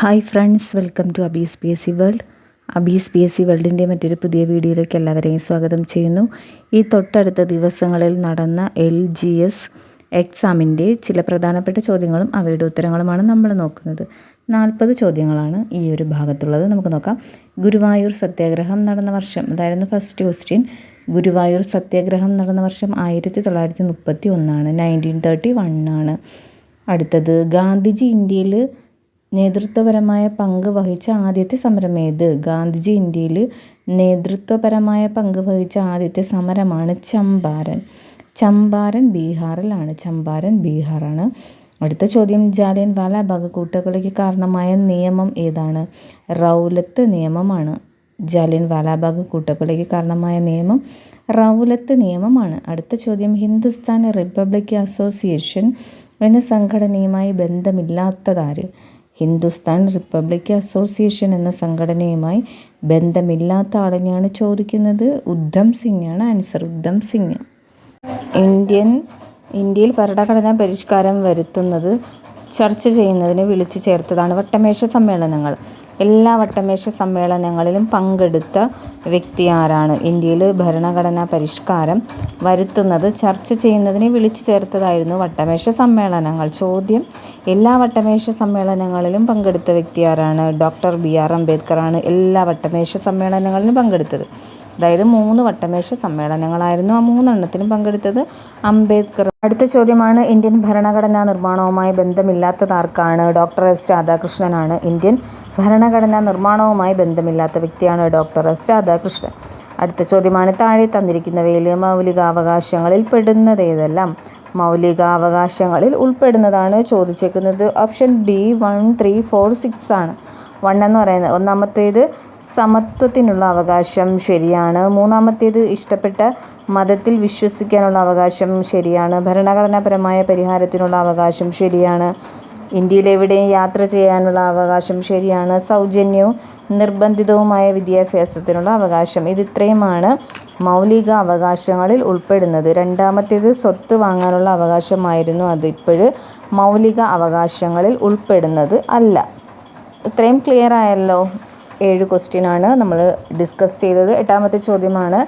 Hi friends welcome to Abees P S C world Abees P S C വേൾഡിന്റെ മറ്റൊരു പുതിയ വീഡിയോയിലേക്ക് എല്ലാവരെയും സ്വാഗതം ചെയ്യുന്നു. ഈ തൊട്ടടുത്ത ദിവസങ്ങളിൽ നടന്ന എൽ ജി എസ് എക്സാമിന്റെ ചില പ്രധാനപ്പെട്ട ചോദ്യങ്ങളും അവയുടെ ഉത്തരങ്ങളുമാണ് നമ്മൾ നോക്കുന്നത്. നാൽപ്പത് ചോദ്യങ്ങളാണ് ഈ ഒരു ഭാഗത്തുള്ളത്. നമുക്ക് നോക്കാം. ഗുരുവായൂർ സത്യാഗ്രഹം നടന്ന വർഷം അതായിരുന്നു ഫസ്റ്റ് ക്വസ്റ്റ്യൻ ഗുരുവായൂർ സത്യാഗ്രഹം നടന്ന വർഷം ആയിരത്തി തൊള്ളായിരത്തി മുപ്പത്തി ഒന്നാണ് നയന്റീൻ തേർട്ടി വണ്ണാണ് അടുത്തത് ഗാന്ധിജി ഇന്ത്യയിൽ നേതൃത്വപരമായ പങ്ക് വഹിച്ച ആദ്യത്തെ സമരം ഏത്? ഗാന്ധിജി ഇന്ത്യയിൽ നേതൃത്വപരമായ പങ്ക് വഹിച്ച ആദ്യത്തെ സമരമാണ് ചമ്പാരൻ. ചമ്പാരൻ ബീഹാറിലാണ്. ചമ്പാരൻ ബീഹാറാണ്. അടുത്ത ചോദ്യം. ജാലിയൻ വാലാബാഗ് കൂട്ടക്കൊലയ്ക്ക് കാരണമായ നിയമം ഏതാണ്? റൗലത്ത് നിയമമാണ്. ജാലിയൻ വാലാബാഗ് കൂട്ടക്കൊലയ്ക്ക് കാരണമായ നിയമം റൗലത്ത് നിയമമാണ്. അടുത്ത ചോദ്യം. ഹിന്ദുസ്ഥാൻ റിപ്പബ്ലിക് അസോസിയേഷൻ എന്ന സംഘടനയുമായി ബന്ധമില്ലാത്തതാര്? ഹിന്ദുസ്ഥാൻ റിപ്പബ്ലിക് അസോസിയേഷൻ എന്ന സംഘടനയുമായി ബന്ധമില്ലാത്ത ആളിനെയാണ് ചോദിക്കുന്നത്. ഉദ്ധം സിംഗ് ആണ് ആൻസർ ഉദ്ധം സിംഗ്. ഇന്ത്യൻ ഇന്ത്യയിൽ ഭരണഘടനാ പരിഷ്കാരം വരുത്തുന്നത് ചർച്ച ചെയ്യുന്നതിന് വിളിച്ചു ചേർത്തതാണ് വട്ടമേശ സമ്മേളനങ്ങൾ. എല്ലാ വട്ടമേശ സമ്മേളനങ്ങളിലും പങ്കെടുത്ത വ്യക്തി ആരാണ് ഇന്ത്യയിൽ ഭരണഘടനാ പരിഷ്കാരം വരുത്തുന്നത് ചർച്ച ചെയ്യുന്നതിനെ വിളിച്ചു ചേർത്തതായിരുന്നു വട്ടമേശ സമ്മേളനങ്ങൾ. ചോദ്യം എല്ലാ വട്ടമേശ സമ്മേളനങ്ങളിലും പങ്കെടുത്ത വ്യക്തി ആരാണ് ഡോക്ടർ ബി ആർ അംബേദ്കറാണ് എല്ലാ വട്ടമേശ സമ്മേളനങ്ങളിലും പങ്കെടുത്തത്. അതായത് മൂന്ന് വട്ടമേശ സമ്മേളനങ്ങളായിരുന്നു ആ മൂന്നെണ്ണത്തിലും പങ്കെടുത്തത് അംബേദ്കർ. അടുത്ത ചോദ്യമാണ് ഇന്ത്യൻ ഭരണഘടനാ നിർമ്മാണവുമായി ബന്ധമില്ലാത്തതാർക്കാണ് ഡോക്ടർ എസ് രാധാകൃഷ്ണനാണ് ഇന്ത്യൻ ഭരണഘടനാ നിർമ്മാണവുമായി ബന്ധമില്ലാത്ത വ്യക്തിയാണ് ഡോക്ടർ എസ് രാധാകൃഷ്ണൻ. അടുത്ത ചോദ്യമാണ് താഴെ തന്നിരിക്കുന്നവയിൽ മൗലികാവകാശങ്ങളിൽ പെടുന്നതേതെല്ലാം? മൗലികാവകാശങ്ങളിൽ ഉൾപ്പെടുന്നതാണ് ചോദിച്ചേക്കുന്നത്. Option D one three four six ആണ്. വൺ എന്ന് പറയുന്നത് ഒന്നാമത്തേത് സമത്വത്തിനുള്ള അവകാശം ശരിയാണ്. മൂന്നാമത്തേത് ഇഷ്ടപ്പെട്ട മതത്തിൽ വിശ്വസിക്കാനുള്ള അവകാശം ശരിയാണ്. ഭരണഘടനാപരമായ പരിഹാരത്തിനുള്ള അവകാശം ശരിയാണ്. ഇന്ത്യയിൽ എവിടെയും യാത്ര ചെയ്യാനുള്ള അവകാശം ശരിയാണ്. സൗജന്യവും നിർബന്ധിതവുമായ വിദ്യാഭ്യാസത്തിനുള്ള അവകാശം ഇതിത്രയുമാണ് മൗലിക അവകാശങ്ങളിൽ ഉൾപ്പെടുന്നത്. രണ്ടാമത്തേത് സ്വത്ത് വാങ്ങാനുള്ള അവകാശമായിരുന്നു അത് ഇപ്പോഴ് മൗലിക അവകാശങ്ങളിൽ ഉൾപ്പെടുന്നത് അല്ല. ഇത്രയും ക്ലിയർ ആയല്ലോ? ഏഴ് ക്വസ്റ്റ്യനാണ് നമ്മൾ ഡിസ്കസ് ചെയ്തത്. എട്ടാമത്തെ ചോദ്യമാണ്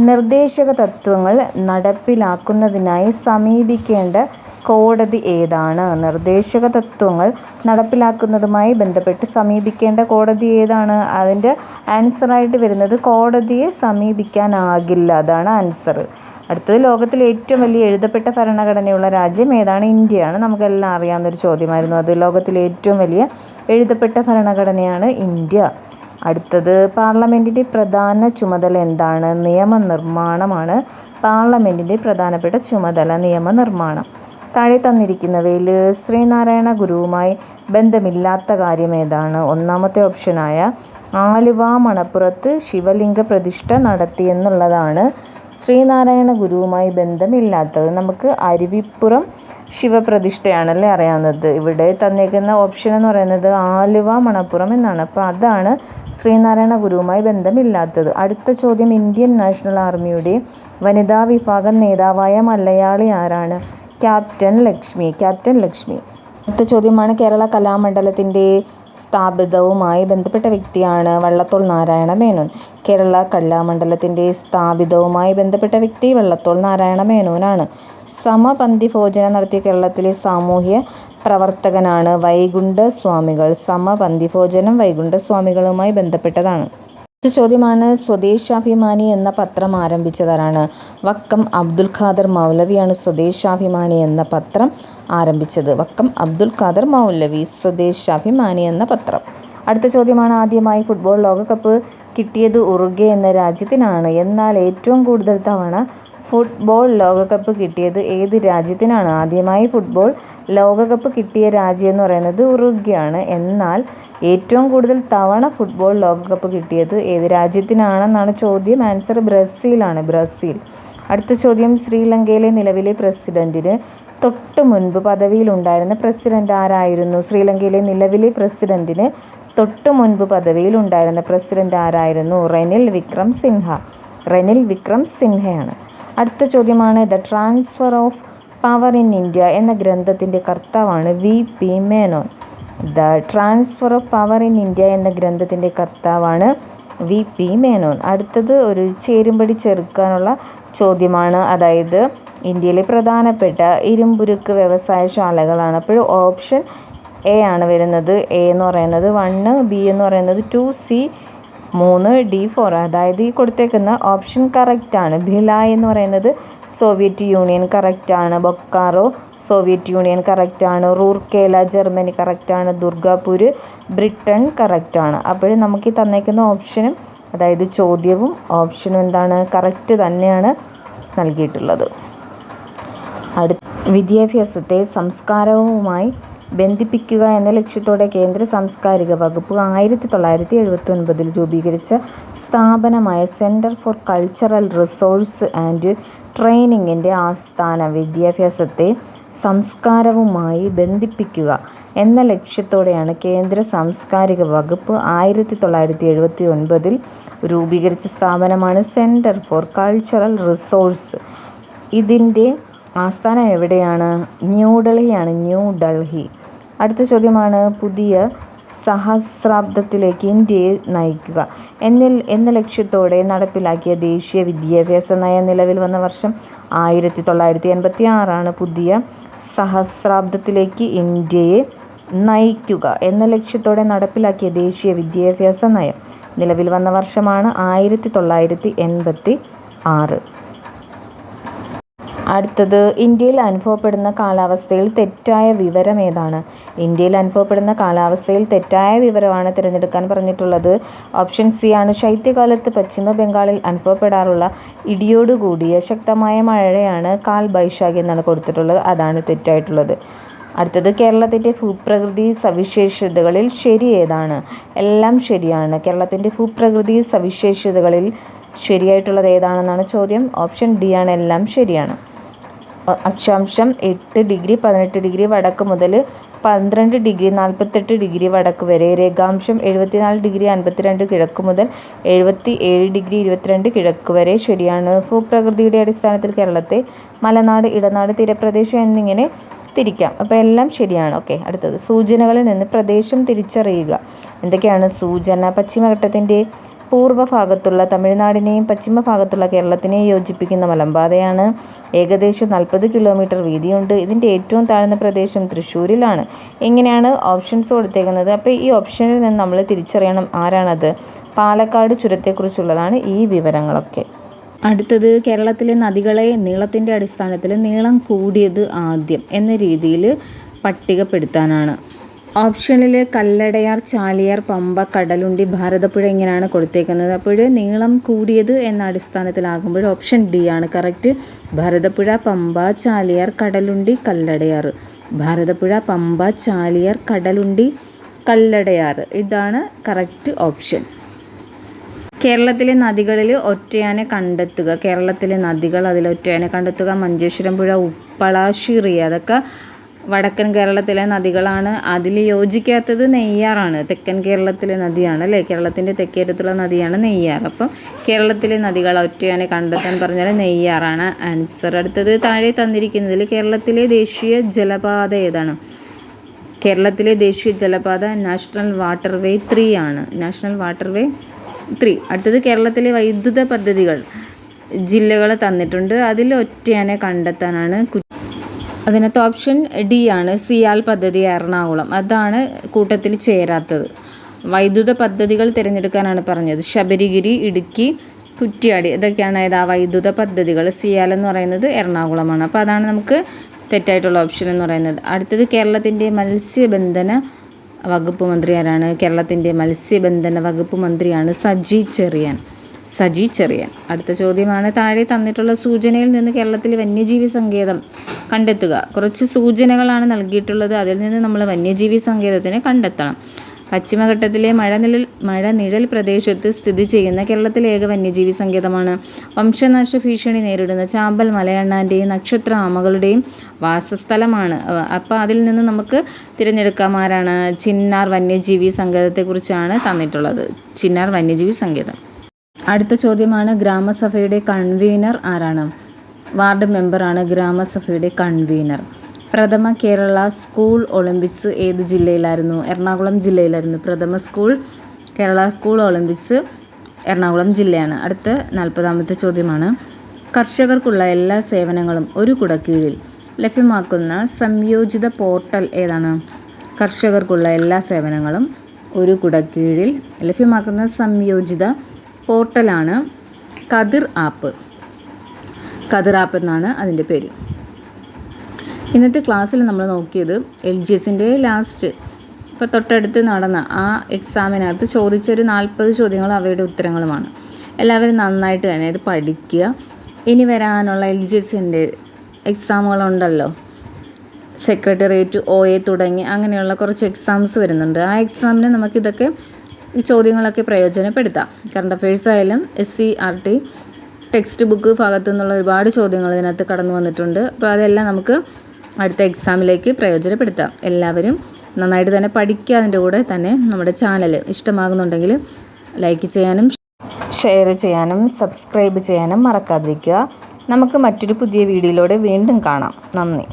നിർദ്ദേശക തത്വങ്ങൾ നടപ്പിലാക്കുന്നതിനായി സമീപിക്കേണ്ട കോടതി ഏതാണ്? നിർദ്ദേശക തത്വങ്ങൾ നടപ്പിലാക്കുന്നതുമായി ബന്ധപ്പെട്ട് സമീപിക്കേണ്ട കോടതി ഏതാണ്? അതിന്റെ ആൻസറായിട്ട് വരുന്നത് കോടതിയെ സമീപിക്കാനാകില്ല അതാണ് ആൻസർ അടുത്തത് ലോകത്തിലെ ഏറ്റവും വലിയ എഴുതപ്പെട്ട ഭരണഘടനയുള്ള രാജ്യം ഏതാണ്? ഇന്ത്യയാണ്. നമുക്കെല്ലാം അറിയാവുന്നൊരു ചോദ്യമായിരുന്നു. അത് ലോകത്തിലെ ഏറ്റവും വലിയ എഴുതപ്പെട്ട ഭരണഘടനയാണ് ഇന്ത്യ. അടുത്തത് പാർലമെന്റിന്റെ പ്രധാന ചുമതല എന്താണ്? നിയമനിർമ്മാണമാണ് പാർലമെന്റിന്റെ പ്രധാനപ്പെട്ട ചുമതല നിയമനിർമ്മാണം. താഴെ തന്നിരിക്കുന്നവയിൽ ശ്രീനാരായണ ഗുരുവുമായി ബന്ധമില്ലാത്ത കാര്യം ഏതാണ്? ഒന്നാമത്തെ ഓപ്ഷനായ ആലുവ മണപ്പുറത്ത് ശിവലിംഗ പ്രതിഷ്ഠ നടത്തിയെന്നുള്ളതാണ് ശ്രീനാരായണ ഗുരുവുമായി ബന്ധമില്ലാത്തത് നമുക്ക് അരുവിപ്പുറം ശിവപ്രതിഷ്ഠയാണല്ലേ അറിയാവുന്നത്. ഇവിടെ തന്നേക്കുന്ന ഓപ്ഷൻ എന്ന് പറയുന്നത് ആലുവ മണപ്പുറം എന്നാണ്. അപ്പോൾ അതാണ് ശ്രീനാരായണ ഗുരുവുമായി ബന്ധമില്ലാത്തത്. അടുത്ത ചോദ്യം ഇന്ത്യൻ നാഷണൽ ആർമിയുടെ വനിതാ വിഭാഗം നേതാവായ മലയാളി ആരാണ്? Captain Lakshmi captain Lakshmi. അടുത്ത ചോദ്യമാണ് കേരള കലാമണ്ഡലത്തിന്റെ സ്ഥാപിതവുമായി ബന്ധപ്പെട്ട വ്യക്തിയാണ് വള്ളത്തോൾ നാരായണ മേനോൻ. കേരള കലാമണ്ഡലത്തിന്റെ സ്ഥാപിതവുമായി ബന്ധപ്പെട്ട വ്യക്തി വള്ളത്തോൾ നാരായണ മേനോനാണ്. സമപന്തി ഭോജനം നടത്തിയ കേരളത്തിലെ സാമൂഹ്യ പ്രവർത്തകനാണ് വൈകുണ്ഠ സ്വാമികൾ സമപന്തി ഭോജനം വൈകുണ്ഠ സ്വാമികളുമായി ബന്ധപ്പെട്ടതാണ് ചോദ്യമാണ് സ്വദേശാഭിമാനി എന്ന പത്രം ആരംഭിച്ചതാരാണ്? വക്കം അബ്ദുൽ ഖാദർ മൗലവിയാണ് സ്വദേശാഭിമാനി എന്ന പത്രം. ആരംഭിച്ചത്. വക്കം അബ്ദുൽ ഖാദർ മൗലവി സ്വദേശാഭിമാനി എന്ന പത്രം. അടുത്ത ചോദ്യമാണ്. ആദ്യമായി ഫുട്ബോൾ ലോകകപ്പ് കിട്ടിയത് ഉറുഗെ എന്ന രാജ്യത്തിനാണ്. എന്നാൽ ഏറ്റവും കൂടുതൽ തവണ ഫുട്ബോൾ ലോകകപ്പ് കിട്ടിയത് ഏത് രാജ്യത്തിനാണ്? ആദ്യമായി ഫുട്ബോൾ ലോകകപ്പ് കിട്ടിയ രാജ്യം എന്ന് പറയുന്നത് ഉറുഗ്വയാണ്. എന്നാൽ ഏറ്റവും കൂടുതൽ തവണ ഫുട്ബോൾ ലോകകപ്പ് കിട്ടിയത് ഏത് രാജ്യത്തിനാണെന്നാണ് ചോദ്യം. ആൻസർ ബ്രസീലാണ്. ബ്രസീൽ. അടുത്ത ചോദ്യം. ശ്രീലങ്കയിലെ നിലവിലെ പ്രസിഡന്റിന് തൊട്ട് മുൻപ് പദവിയിലുണ്ടായിരുന്ന പ്രസിഡന്റ് ആരായിരുന്നു? ശ്രീലങ്കയിലെ നിലവിലെ പ്രസിഡന്റിന് തൊട്ട് മുൻപ് പദവിയിലുണ്ടായിരുന്ന പ്രസിഡന്റ് ആരായിരുന്നു? റെനിൽ വിക്രം സിൻഹ. റെനിൽ വിക്രം സിൻഹയാണ്. അടുത്ത ചോദ്യമാണ് the transfer of power in India എന്ന ഗ്രന്ഥത്തിന്റെ കർത്താവാണ് V. P. Menon. The transfer of power in India എന്ന ഗ്രന്ഥത്തിന്റെ കർത്താവാണ് വി. പി. മേനോൻ. അടുത്തത് ഒരു ചേരുംപടി ചെറുക്കാനുള്ള ചോദ്യമാണ്. അതായത് ഇന്ത്യയിലെ പ്രധാനപ്പെട്ട ഇരുമ്പുരുക്ക് വ്യവസായശാലകളാണ് അപ്പോൾ ഓപ്ഷൻ എ ആണ് വരുന്നത്. എ എന്ന് പറയുന്നത് വണ്ണ് ബി എന്ന് പറയുന്നത് ടു സി മൂന്ന് ഡി ഫോർ. അതായത് ഈ കൊടുത്തേക്കുന്ന ഓപ്ഷൻ കറക്റ്റാണ് ഭിലായ് എന്ന് പറയുന്നത് സോവിയറ്റ് യൂണിയൻ കറക്റ്റാണ് ബൊക്കാറോ സോവിയറ്റ് യൂണിയൻ കറക്റ്റാണ് റൂർക്കേല ജർമ്മനി കറക്റ്റാണ് ദുർഗാപൂർ ബ്രിട്ടൻ കറക്റ്റാണ് അപ്പോൾ നമുക്ക് ഈ തന്നേക്കുന്ന ഓപ്ഷനും അതായത് ചോദ്യവും ഓപ്ഷനും എന്താണ്? കറക്റ്റ് തന്നെയാണ് നൽകിയിട്ടുള്ളത്. അടുത്ത വിദ്യാഭ്യാസത്തെ സംസ്കാരവുമായി ബന്ധിപ്പിക്കുക എന്ന ലക്ഷ്യത്തോടെ കേന്ദ്ര സാംസ്കാരിക വകുപ്പ് ആയിരത്തി തൊള്ളായിരത്തി എഴുപത്തി ഒൻപതിൽ രൂപീകരിച്ച സ്ഥാപനമായ centre for cultural resource and ട്രെയിനിങ്ങിന്റെ ആസ്ഥാന വിദ്യാഭ്യാസത്തെ സംസ്കാരവുമായി ബന്ധിപ്പിക്കുക എന്ന ലക്ഷ്യത്തോടെയാണ് കേന്ദ്ര സാംസ്കാരിക വകുപ്പ് ആയിരത്തി തൊള്ളായിരത്തി എഴുപത്തി ഒൻപതിൽ രൂപീകരിച്ച സ്ഥാപനമാണ് സെന്റർ ഫോർ കൾച്ചറൽ റിസോഴ്സ്. ഇതിന്റെ ആസ്ഥാനം എവിടെയാണ്? ന്യൂഡൽഹിയാണ് ന്യൂ ഡൽഹി. അടുത്ത ചോദ്യമാണ് പുതിയ സഹസ്രാബ്ദത്തിലേക്ക് ഇന്ത്യയെ നയിക്കുക. എന്നിൽ എന്ന ലക്ഷ്യത്തോടെ നടപ്പിലാക്കിയ ദേശീയ വിദ്യാഭ്യാസ നയം നിലവിൽ വന്ന വർഷം ആയിരത്തി തൊള്ളായിരത്തി എൺപത്തി ആറാണ് പുതിയ സഹസ്രാബ്ദത്തിലേക്ക് ഇന്ത്യയെ നയിക്കുക എന്ന ലക്ഷ്യത്തോടെ നടപ്പിലാക്കിയ ദേശീയ വിദ്യാഭ്യാസ നയം നിലവിൽ വന്ന വർഷമാണ് ആയിരത്തി തൊള്ളായിരത്തി എൺപത്തി ആറ് അടുത്തത് ഇന്ത്യയിൽ അനുഭവപ്പെടുന്ന കാലാവസ്ഥയിൽ തെറ്റായ വിവരം ഏതാണ്? ഇന്ത്യയിൽ അനുഭവപ്പെടുന്ന കാലാവസ്ഥയിൽ തെറ്റായ വിവരമാണ് തിരഞ്ഞെടുക്കാൻ പറഞ്ഞിട്ടുള്ളത്. ഓപ്ഷൻ സി ആണ്. ശൈത്യകാലത്ത് പശ്ചിമ ബംഗാളിൽ അനുഭവപ്പെടാറുള്ള ഇടിയോടുകൂടിയ ശക്തമായ മഴയാണ് കാൽ ബൈശാഖി എന്നാണ് കൊടുത്തിട്ടുള്ളത്. അതാണ് തെറ്റായിട്ടുള്ളത്. അടുത്തത് കേരളത്തിന്റെ ഭൂപ്രകൃതി സവിശേഷതകളിൽ ശരി ഏതാണ്? എല്ലാം ശരിയാണ്. കേരളത്തിന്റെ ഭൂപ്രകൃതി സവിശേഷതകളിൽ ശരിയായിട്ടുള്ളത് ഏതാണെന്നാണ് ചോദ്യം. ഓപ്ഷൻ ഡി ആണ്. എല്ലാം ശരിയാണ്. അക്ഷാംശം എട്ട് ഡിഗ്രി പതിനെട്ട് ഡിഗ്രി വടക്ക് മുതൽ പന്ത്രണ്ട് ഡിഗ്രി നാൽപ്പത്തെട്ട് ഡിഗ്രി വടക്ക് വരെ. രേഖാംശം എഴുപത്തിനാല് ഡിഗ്രി അൻപത്തിരണ്ട് കിഴക്ക് മുതൽ എഴുപത്തി ഏഴ് ഡിഗ്രി ഇരുപത്തിരണ്ട് കിഴക്ക് വരെ. ശരിയാണ്. ഭൂപ്രകൃതിയുടെ അടിസ്ഥാനത്തിൽ കേരളത്തെ മലനാട് ഇടനാട് തീരപ്രദേശം എന്നിങ്ങനെ തിരിക്കാം. അപ്പോൾ എല്ലാം ശരിയാണ്. ഓക്കെ അടുത്തത്. സൂചനകളിൽ നിന്ന് പ്രദേശം തിരിച്ചറിയുക. എന്തൊക്കെയാണ് സൂചന? പശ്ചിമഘട്ടത്തിന്റെ പൂർവഭാഗത്തുള്ള തമിഴ്നാടിനെയും പശ്ചിമഭാഗത്തുള്ള കേരളത്തിനെയും യോജിപ്പിക്കുന്ന മലമ്പാതയാണ്. ഏകദേശം നാൽപ്പത് കിലോമീറ്റർ വീതിയുണ്ട്. ഇതിന്റെ ഏറ്റവും താഴ്ന്ന പ്രദേശം തൃശ്ശൂരിലാണ്. ഇങ്ങനെയാണ് ഓപ്ഷൻസ് കൊടുത്തേക്കുന്നത്. അപ്പോൾ ഈ ഓപ്ഷനിൽ നിന്ന് നമ്മൾ തിരിച്ചറിയണം ആരാണത്. പാലക്കാട് ചുരത്തെക്കുറിച്ചുള്ളതാണ് ഈ വിവരങ്ങളൊക്കെ. അടുത്തത് കേരളത്തിലെ നദികളെ നീളത്തിന്റെ അടിസ്ഥാനത്തിൽ നീളം കൂടിയത് ആദ്യം എന്ന രീതിയിൽ പട്ടികപ്പെടുത്താനാണ്. ഓപ്ഷനിൽ കല്ലടയാർ ചാലിയാർ പമ്പ കടലുണ്ടി ഭാരതപ്പുഴ ഇങ്ങനെയാണ് കൊടുത്തേക്കുന്നത്. അപ്പോൾ നീളം കൂടിയത് എന്ന അടിസ്ഥാനത്തിലാകുമ്പോൾ ഓപ്ഷൻ ഡി ആണ്. കറക്റ്റ്. ഭാരതപ്പുഴ പമ്പ ചാലിയാർ കടലുണ്ടി കല്ലടയാർ. ഭാരതപ്പുഴ പമ്പ ചാലിയാർ കടലുണ്ടി കല്ലടയാർ. ഇതാണ് കറക്റ്റ് ഓപ്ഷൻ. കേരളത്തിലെ നദികളിൽ ഒറ്റയാനെ കണ്ടെത്തുക. കേരളത്തിലെ നദികൾ അതിൽ ഒറ്റയാനെ കണ്ടെത്തുക. മഞ്ചേശ്വരം പുഴ ഉപ്പള അതൊക്കെ വടക്കൻ കേരളത്തിലെ നദികളാണ് അതിൽ യോജിക്കാത്തത് നെയ്യാറാണ്. തെക്കൻ കേരളത്തിലെ നദിയാണ് അല്ലേ? കേരളത്തിന്റെ തെക്കേറ്റത്തുള്ള നദിയാണ് നെയ്യാർ. അപ്പം കേരളത്തിലെ നദികൾ ഒറ്റയാനെ കണ്ടെത്താൻ പറഞ്ഞാൽ നെയ്യാറാണ് ആൻസർ. അടുത്തത് താഴെ തന്നിരിക്കുന്നതിൽ കേരളത്തിലെ ദേശീയ ജലപാത ഏതാണ്? കേരളത്തിലെ ദേശീയ ജലപാത നാഷണൽ വാട്ടർവേ ത്രീ ആണ്. National waterway three. അടുത്തത് കേരളത്തിലെ വൈദ്യുത പദ്ധതികൾ ജില്ലകൾ തന്നിട്ടുണ്ട്. അതിൽ ഒറ്റയാനെ കണ്ടെത്താനാണ് അതിനകത്ത് ഓപ്ഷൻ ഡി ആണ്. സിയാൽ പദ്ധതി എറണാകുളം. അതാണ് കൂട്ടത്തിൽ ചേരാത്തത്. വൈദ്യുത പദ്ധതികൾ തിരഞ്ഞെടുക്കാനാണ് പറഞ്ഞത്. ശബരിഗിരി ഇടുക്കി കുറ്റിയാടി ഇതൊക്കെയാണ് ഏതാ വൈദ്യുത പദ്ധതികൾ. സിയാൽ എന്ന് പറയുന്നത് എറണാകുളമാണ്. അപ്പോൾ അതാണ് നമുക്ക് തെറ്റായിട്ടുള്ള ഓപ്ഷൻ എന്ന് പറയുന്നത്. അടുത്തത് കേരളത്തിന്റെ മത്സ്യബന്ധന വകുപ്പ് മന്ത്രി ആരാണ്? കേരളത്തിന്റെ മത്സ്യബന്ധന വകുപ്പ് മന്ത്രിയാണ് സജി ചെറിയാൻ. സജി ചെറിയൻ. അടുത്ത ചോദ്യമാണ്. താഴെ തന്നിട്ടുള്ള സൂചനയിൽ നിന്ന് കേരളത്തിലെ വന്യജീവി സങ്കേതം കണ്ടെത്തുക. കുറച്ച് സൂചനകളാണ് നൽകിയിട്ടുള്ളത്. അതിൽ നിന്ന് നമ്മൾ വന്യജീവി സങ്കേതത്തിനെ കണ്ടെത്തണം. പശ്ചിമഘട്ടത്തിലെ മഴനിഴൽ മഴനിഴൽ പ്രദേശത്ത് സ്ഥിതി ചെയ്യുന്ന കേരളത്തിലെ ഏക വന്യജീവി സങ്കേതമാണ് വംശനാശ ഭീഷണി നേരിടുന്ന ചാമ്പൽ മലയണ്ണാന്റെയും നക്ഷത്ര ആമകളുടെയും വാസസ്ഥലമാണ്. അപ്പോൾ അതിൽ നിന്ന് നമുക്ക് തിരഞ്ഞെടുക്കാം ആരാണ്. ചിന്നാർ വന്യജീവി സങ്കേതത്തെക്കുറിച്ചാണ് തന്നിട്ടുള്ളത്. ചിന്നാർ വന്യജീവി സങ്കേതം. അടുത്ത ചോദ്യമാണ് ഗ്രാമസഭയുടെ കൺവീനർ ആരാണ്? വാർഡ് മെമ്പറാണ് ഗ്രാമസഭയുടെ കൺവീനർ. പ്രഥമ കേരള സ്കൂൾ ഒളിമ്പിക്സ് ഏത് ജില്ലയിലായിരുന്നു? എറണാകുളം ജില്ലയിലായിരുന്നു. പ്രഥമ school Kerala school Olympics Ernakulam ജില്ലയാണ്. അടുത്ത നാൽപ്പതാമത്തെ ചോദ്യമാണ് കർഷകർക്കുള്ള എല്ലാ സേവനങ്ങളും ഒരു കുടക്കീഴിൽ ലഭ്യമാക്കുന്ന സംയോജിത പോർട്ടൽ ഏതാണ്? കർഷകർക്കുള്ള എല്ലാ സേവനങ്ങളും ഒരു കുടക്കീഴിൽ ലഭ്യമാക്കുന്ന സംയോജിത പോർട്ടലാണ് കതിർ ആപ്പ്. കതിർ ആപ്പ് എന്നാണ് അതിന്റെ പേര്. ഇന്നത്തെ ക്ലാസ്സിൽ നമ്മൾ നോക്കിയത് എൽ ജി എസിന്റെ ലാസ്റ്റ് ഇപ്പോൾ തൊട്ടടുത്ത് നടന്ന ആ എക്സാമിനകത്ത് ചോദിച്ചൊരു നാൽപ്പത് ചോദ്യങ്ങളും അവയുടെ ഉത്തരങ്ങളുമാണ്. എല്ലാവരും നന്നായിട്ട് തന്നെ ഇത് പഠിക്കുക. ഇനി വരാനുള്ള എൽ ജി എസിന്റെ എക്സാമുകളുണ്ടല്ലോ സെക്രട്ടേറിയറ്റ് ഒ എ തുടങ്ങി അങ്ങനെയുള്ള കുറച്ച് എക്സാംസ് വരുന്നുണ്ട്. ആ എക്സാമിന് നമുക്കിതൊക്കെ ഈ ചോദ്യങ്ങളൊക്കെ പ്രയോജനപ്പെടുത്താം. കറണ്ട് അഫയേഴ്സ് ആയാലും S C R T text book ഭാഗത്തു നിന്നുള്ള ഒരുപാട് ചോദ്യങ്ങൾ ഇതിനകത്ത് കടന്നു വന്നിട്ടുണ്ട്. അപ്പോൾ അതെല്ലാം നമുക്ക് അടുത്ത എക്സാമിലേക്ക് പ്രയോജനപ്പെടുത്താം. എല്ലാവരും നന്നായിട്ട് തന്നെ പഠിക്കുക. അതിന്റെ കൂടെ തന്നെ നമ്മുടെ ചാനൽ ഇഷ്ടമാകുന്നുണ്ടെങ്കിൽ ലൈക്ക് ചെയ്യാനും ഷെയർ ചെയ്യാനും സബ്സ്ക്രൈബ് ചെയ്യാനും മറക്കാതിരിക്കുക. നമുക്ക് മറ്റൊരു പുതിയ വീഡിയോയിലൂടെ വീണ്ടും കാണാം. നന്ദി.